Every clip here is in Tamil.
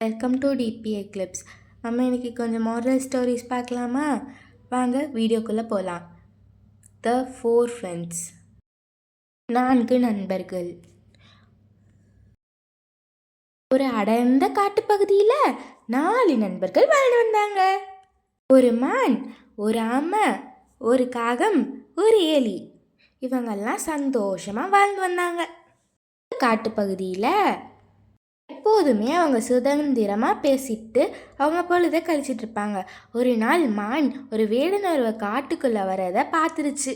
வெல்கம் டு டிபிஏ கிளிப்ஸ் நம்ம இன்னைக்கு கொஞ்சம் மாரல் ஸ்டோரிஸ் பார்க்கலாமா? வாங்க வீடியோக்குள்ளே போகலாம் த ஃபோர் ஃப்ரெண்ட்ஸ் நான்கு நண்பர்கள். ஒரு அடர்ந்த காட்டுப்பகுதியில் நாலு நண்பர்கள் வாழ்ந்து வந்தாங்க. ஒரு மான் ஒரு ஆமை ஒரு காகம் ஒரு எலி. இவங்கெல்லாம் சந்தோஷமாக வாழ்ந்து வந்தாங்க. காட்டுப்பகுதியில் எப்போதுமே அவங்க சுதந்திரமாக பேசிட்டு அவங்க பொழுதை கழிச்சிட்டு இருப்பாங்க. ஒரு நாள் மான் ஒரு வேடனருவ காட்டுக்குள்ளே வரதை பார்த்துருச்சு.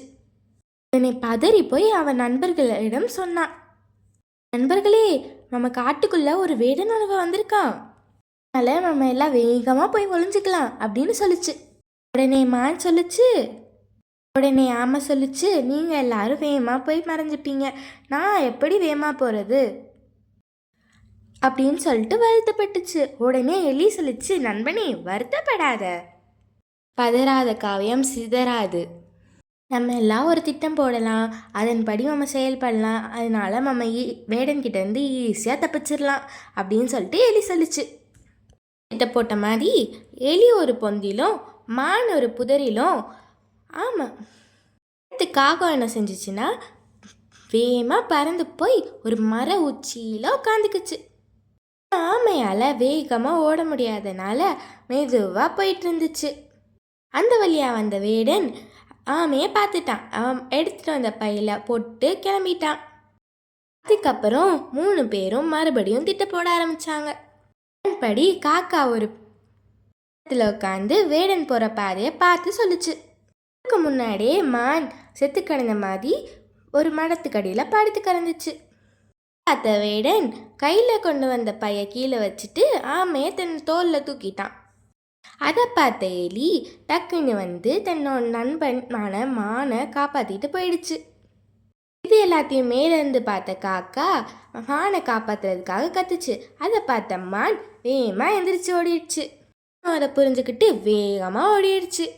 உடனே பதறி போய் அவன் நண்பர்களிடம் சொன்னான். நண்பர்களே நம்ம காட்டுக்குள்ளே ஒரு வேடனருவ வந்திருக்கான். அதனால் நம்ம எல்லாம் வேகமாக போய் ஒழிஞ்சிக்கலாம் அப்படின்னு சொல்லுச்சு. உடனே மான் சொல்லுச்சு உடனே ஆமாம் சொல்லுச்சு நீங்கள் எல்லாரும் வேகமாக போய் மறைஞ்சிப்பீங்க. நான் எப்படி வேகமாக போகிறது அப்படின்னு சொல்லிட்டு வருத்தப்பட்டுச்சு. உடனே எலி சொல்லிச்சு நண்பனே வருத்தப்படாத. பதறாத காவியம் சிதறாது. நம்ம எல்லாம் ஒரு திட்டம் போடலாம். அதன்படி நம்ம செயல்படலாம். அதனால நம்ம ஈ வேடன்கிட்ட இருந்து ஈஸியாக தப்பிச்சிடலாம் அப்படின்னு சொல்லிட்டு எலி சொல்லிச்சு. திட்டம் போட்ட மாதிரி எலி ஒரு பொந்திலும் மான் ஒரு புதரிலும் ஆமாம் அடுத்து காகம் என்ன செஞ்சுச்சுன்னா வேகமாக பறந்து போய் ஒரு மர உச்சியில் உட்காந்துக்குச்சு ஆமையால் வேகமாக ஓட முடியாதனால மெதுவாக போயிட்டு இருந்துச்சு அந்த வழியாக வந்த வேடன் ஆமையை பார்த்துட்டான். அவன் எடுத்துகிட்டு வந்த பையில போட்டு கிளம்பிட்டான். அதுக்கப்புறம் மூணு பேரும் மறுபடியும் திட்ட போட ஆரம்பிச்சாங்க. படி காக்கா ஒரு இடத்துல உட்காந்து வேடன் போகிற பாதையை பார்த்து சொல்லுச்சு. அதுக்கு முன்னாடியே மான் செத்து கிடந்த மாதிரி ஒரு மடத்துக்கடியில் படுத்து கிடந்துச்சு. பார்த்த வேடன் கையில் கொண்டு வந்த பைய கீழே வச்சுட்டு ஆமையை தன் தோலில் தூக்கிட்டான். அதை பார்த்த எலி டக்குன்னு வந்து தன்னோட நண்பனான மானை காப்பாற்றிட்டு போயிடுச்சு. இது எல்லாத்தையும் மேலேருந்து பார்த்த காக்கா மானை காப்பாத்துறதுக்காக கத்துச்சு. அதை பார்த்த மான் வேகமாக எந்திரிச்சு ஓடிடுச்சு. அதை புரிஞ்சுக்கிட்டு வேகமாக ஓடிடுச்சு.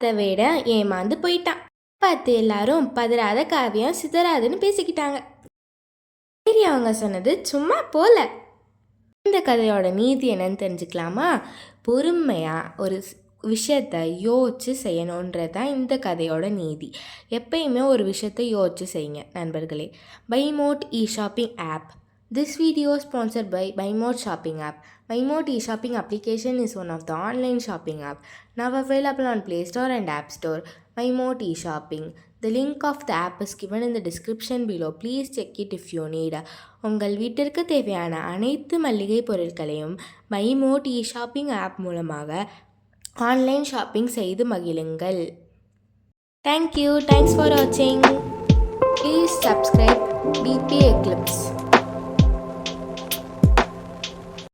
அதை விட ஏமாந்து போயிட்டான். பார்த்து எல்லாரும் பதறாத காவியம் சிதறாதுன்னு பேசிக்கிட்டாங்க. சரி அவங்க சொன்னது சும்மா போல. இந்த கதையோட நீதி என்னன்னு தெரிஞ்சுக்கலாமா? பொறுமையாக ஒரு விஷயத்த யோசிச்சு செய்யணுன்றது தான் இந்த கதையோட நீதி. எப்பயுமே ஒரு விஷயத்தை யோசிச்சு செய்யுங்க நண்பர்களே. Bymod e shopping app this video sponsor by Bymod shopping app Bymod e shopping application is one of the online shopping app now available on Play Store and App Store Bymod e shopping The link of the app is given in the description below. Please check it if you need. உங்கள் வீட்டிற்கு தேவையான அனைத்து மளிகை பொருட்களையும் பைமோட் இ ஷாப்பிங் ஆப் மூலமாக ஆன்லைன் ஷாப்பிங் செய்து மகிழுங்கள் தேங்க்யூ தேங்க்ஸ் ஃபார் வாட்சிங் ப்ளீஸ் சப்ஸ்கிரைப் டிபி எக்லிப்ஸ்